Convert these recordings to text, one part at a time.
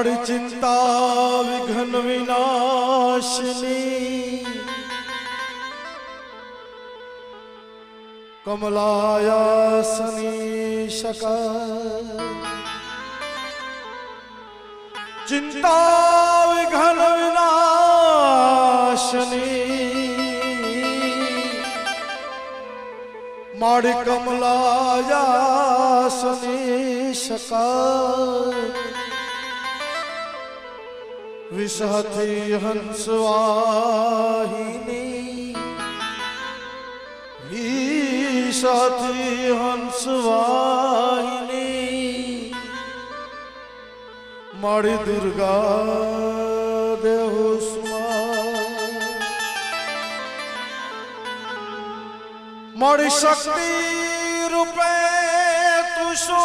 મારી ચિંતા વિઘ્ન વિનાશની. કમલાયાસની શક ચિંતા વિઘ્ન વિનાશની. મારી કમલાયાસની શકા વિષહથી હંસવાહિની વિષહથી હંસવાહિની મારી દુર્ગા દેહુ મારી શક્તિ રૂપે તુષો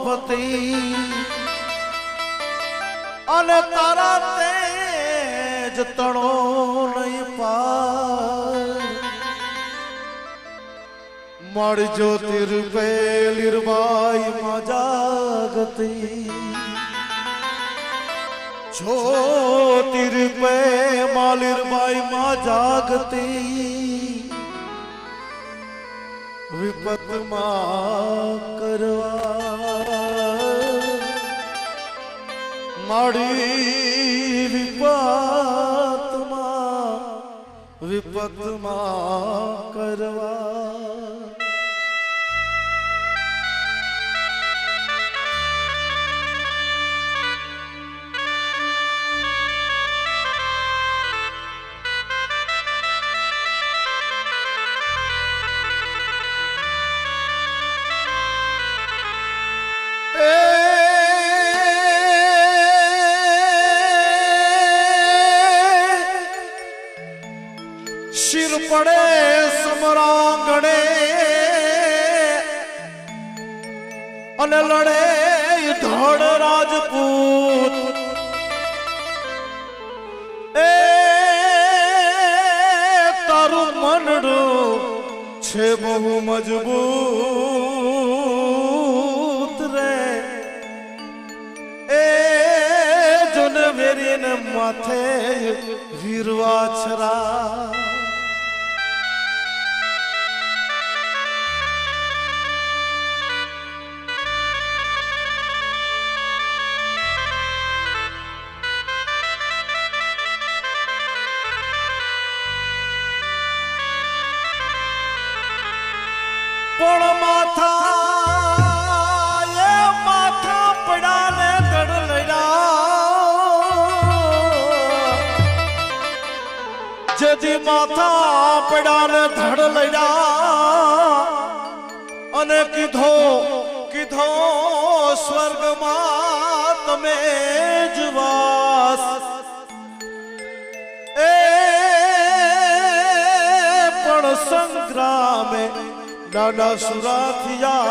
શોભતી અને તારા તેજ તણો નહીં પાર. મારી જ્યોતિર્પે લીરબાઈ માં જાગતી. જ્યોતિર્પે માલીરબાઈ માં જાગતી. વિપતમાં કરવા માડી વિપતમાં વિપતમાં કરવા. અને લડે ધડ રાજપૂત. એ તારું મનડું છે બહુ માથા પડાને ધડ લડ્યા અને કીધો કીધો, સ્વર્ગમાં તમે જ વાસ. એ પણ સંગ્રામે દાદા સુરાથિયા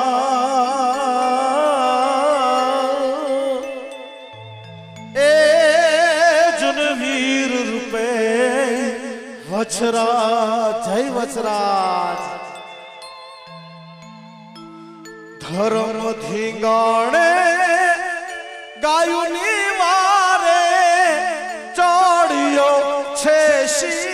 વછરાજ જય વચરાજ. ધર્મ ધીંગાણે ગાયુની વારે ચડ્યો છે શિરતા